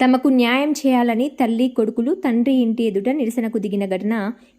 తమకు న్యాయం చేయాలని తల్లి కొడుకులు తండ్రి ఇంటి ఎదుట నిరసనకు దిగిన ఘటన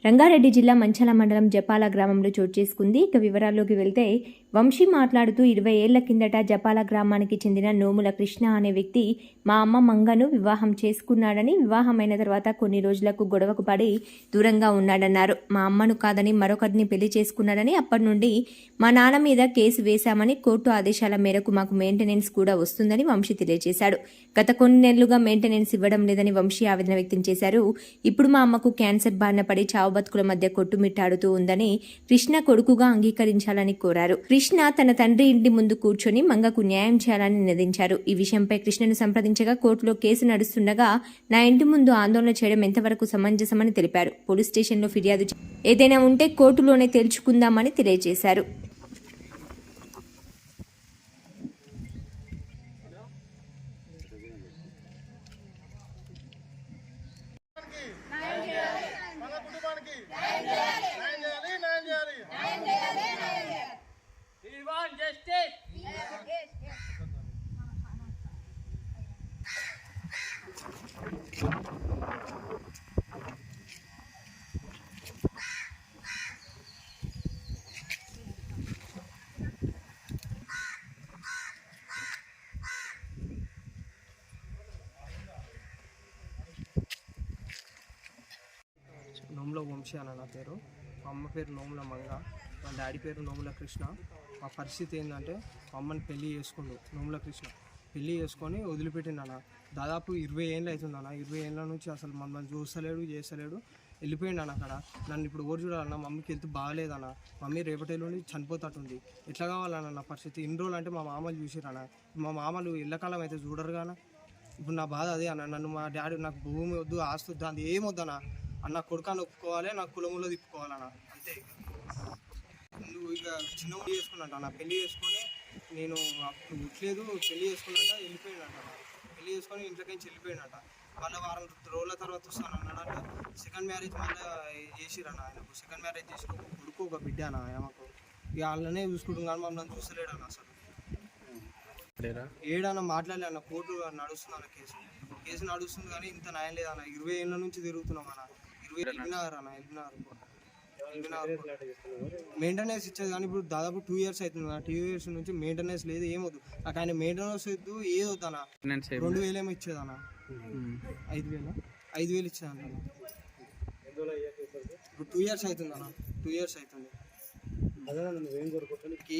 రంగారెడ్డి జిల్లా మంచాల మండలం జపాల గ్రామంలో చోటు చేసుకుంది. ఇక వివరాల్లోకి వెళ్తే వంశీ మాట్లాడుతూ ఇరవై ఏళ్ళ కిందట జపాల గ్రామానికి చెందిన నోముల కృష్ణ అనే వ్యక్తి మా అమ్మ మంగను వివాహం చేసుకున్నాడని వివాహమైన తర్వాత కొన్ని రోజులకు గొడవకు పడి దూరంగా ఉన్నాడన్నారు. మా అమ్మను కాదని మరొకరిని పెళ్ళి చేసుకున్నాడని అప్పటి నుండి మా నాన్న మీద కేసు వేశామని కోర్టు ఆదేశాల మేరకు మాకు మెయింటెనెన్స్ కూడా వస్తుందని వంశీ తెలియజేశాడు. గత కొన్ని నెలలుగా మెయింటెనెన్స్ ఇవ్వడం లేదని వంశీ ఆవేదన వ్యక్తం చేశారు. ఇప్పుడు మా అమ్మకు క్యాన్సర్ బారిన పడి చావు బతుకుల మధ్య కొట్టుమిట్టాడుతూ ఉందని కృష్ణ కొడుకుగా అంగీకరించాలని కోరారు. కృష్ణ తన తండ్రి ఇంటి ముందు కూర్చొని మంగకు న్యాయం చేయాలని నినదించారు ఈ విషయంపై కృష్ణను సంప్రదించగా కోర్టులో కేసు నడుస్తుండగా నా ఇంటి ముందు ఆందోళన చేయడం ఎంతవరకు సమంజసమని తెలిపారు. పోలీస్ స్టేషన్లో ఫిర్యాదు ఏదైనా ఉంటే కోర్టులోనే తేల్చుకుందామని తెలియజేశారు. కుటుంబానికి న్యాయం చేయాలి న్యాయం చేయాలి We నోముల వంశీ అన్న నా పేరు. మా అమ్మ పేరు నోముల మంగ మా డాడీ పేరు నోముల కృష్ణ. మా పరిస్థితి ఏంటంటే మా అమ్మని పెళ్ళి చేసుకుండు నోముల కృష్ణ. పెళ్ళి చేసుకొని వదిలిపెట్టిండు దాదాపు ఇరవై ఏళ్ళు అవుతుంది అన్న ఇరవై ఏళ్ళ నుంచి అసలు మమ్మల్ని చూస్తలేడు చేస్తలేడు. వెళ్ళిపోయిండు అన్న అక్కడ. నన్ను ఇప్పుడు ఓరు చూడాలన్న మమ్మీకి హెల్త్ బాగాలేదన్న మమ్మీ రేపటి చనిపోతట్టుంది. ఎట్లా కావాలన్న నా పరిస్థితి? ఇన్ని రోజులు అంటే మా మామలు చూసిరన్న మా మామలు ఇళ్ళకాలం అయితే చూడరు కానీ ఇప్పుడు నా బాధ అదే అన్న. నన్ను మా డాడీ నాకు భూమి వద్దు ఆస్తి వద్దు అది ఏమొద్దనా అన్న కొడుకాన్ని ఒప్పుకోవాలి నా కులములో తిప్పుకోవాలన్న అంతే నువ్వు ఇక చిన్న ఊరు చేసుకున్నట్ట నా పెళ్ళి చేసుకొని నేను అప్పుడు పుట్టలేదు పెళ్ళి చేసుకున్నాక వెళ్ళిపోయినట్ట పెళ్ళి చేసుకొని ఇంట్లోకి నుంచి వెళ్ళిపోయినట్ట. మళ్ళీ వారం రోజుల తర్వాత వస్తాను అన్నాడట. సెకండ్ మ్యారేజ్ మళ్ళీ చేసిరన్న ఆయనకు. సెకండ్ మ్యారేజ్ చేసి ఒక కొడుకు ఒక బిడ్డ అన్న ఆయనకు ఇక వాళ్ళనే చూసుకుంటాం కానీ మమ్మల్ని చూస్తలేడు అన్న అసలు. ఏడన్న మాట్లాడలే అన్న. కోర్టు నడుస్తుంది అన్న కేసు. కేసు నడుస్తుంది కానీ ఇంత న్యాయం లేదన్న ఇరవై ఏళ్ళ నుంచి తిరుగుతున్నాం అన్న. మెయింటెనెన్స్ ఇచ్చేది కానీ ఇప్పుడు దాదాపు టూ ఇయర్స్ అవుతుంది అన్న. టూ ఇయర్స్ నుంచి మెయింటెనెన్స్ లేదు ఏమొద్దు నాకు ఆయన మెయింటెనెన్స్ వద్దు ఏది వద్దు అన్న. రెండు వేలు ఏమో ఇచ్చేది అన్న. ఐదు వేలు? ఐదు వేలు ఇచ్చేది అన్న. ఇప్పుడు టూ ఇయర్స్ అవుతుంది అన్న. టూ ఇయర్స్ అవుతుంది.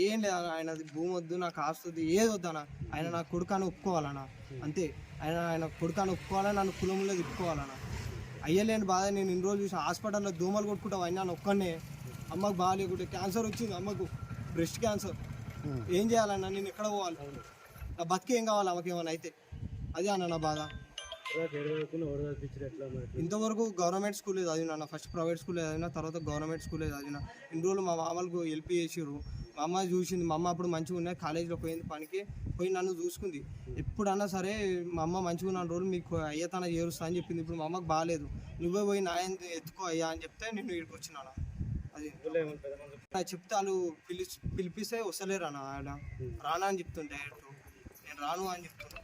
ఏం లేదు ఆయనది భూమి వద్దు నాకు ఆస్తి వద్దు ఏది వద్దన్న ఆయన నా కొడుకాన్ని ఒప్పుకోవాలన్న. అంతే. ఆయన ఆయన కొడుకాన్ని ఒప్పుకోవాలని నన్ను కులంలో తిప్పుకోవాలన్న అయ్యలేని బాధ. నేను ఇన్ని రోజులు చూసి హాస్పిటల్లో దోమలు కొట్టుకుంటా అయినా ఒక్కనే అమ్మకు బాగాలేకుంటే క్యాన్సర్ వచ్చింది అమ్మకు. Breast cancer. ఏం చేయాలన్న నేను ఎక్కడ పోవాలి? నా బతికి ఏం కావాలి ఆమెకి ఏమైనా అయితే? అదే అన్న నా బాధ. ఇంతవరకు గవర్నమెంట్ స్కూలే చదివినా ఫస్ట్ ప్రైవేట్ స్కూలే చదివిన తర్వాత గవర్నమెంట్ స్కూలే చదివిన. ఇన్ని రోజులు మా మామలకు హెల్ప్ చేసిర్రు. మా అమ్మ చూసింది మా అమ్మ అప్పుడు మంచిగా ఉన్నాయి కాలేజీలో పోయింది పనికి పోయి నన్ను చూసుకుంది. ఎప్పుడన్నా సరే మా అమ్మ మంచిగా ఉన్న రోజులు మీకు అయ్యతన చేరుస్తా అని చెప్పింది. ఇప్పుడు మా అమ్మకు బాగాలేదు. నువ్వే పోయి నాయన ఎత్తుకో అయ్యా అని చెప్తే నేను ఇక్కడికి వచ్చినాను? అది చెప్తే వాళ్ళు పిలిచి పిలిపిస్తే వస్తలేరు అన్న ఆయన రానా అని చెప్తుంటే నేను రాను అని చెప్తున్నా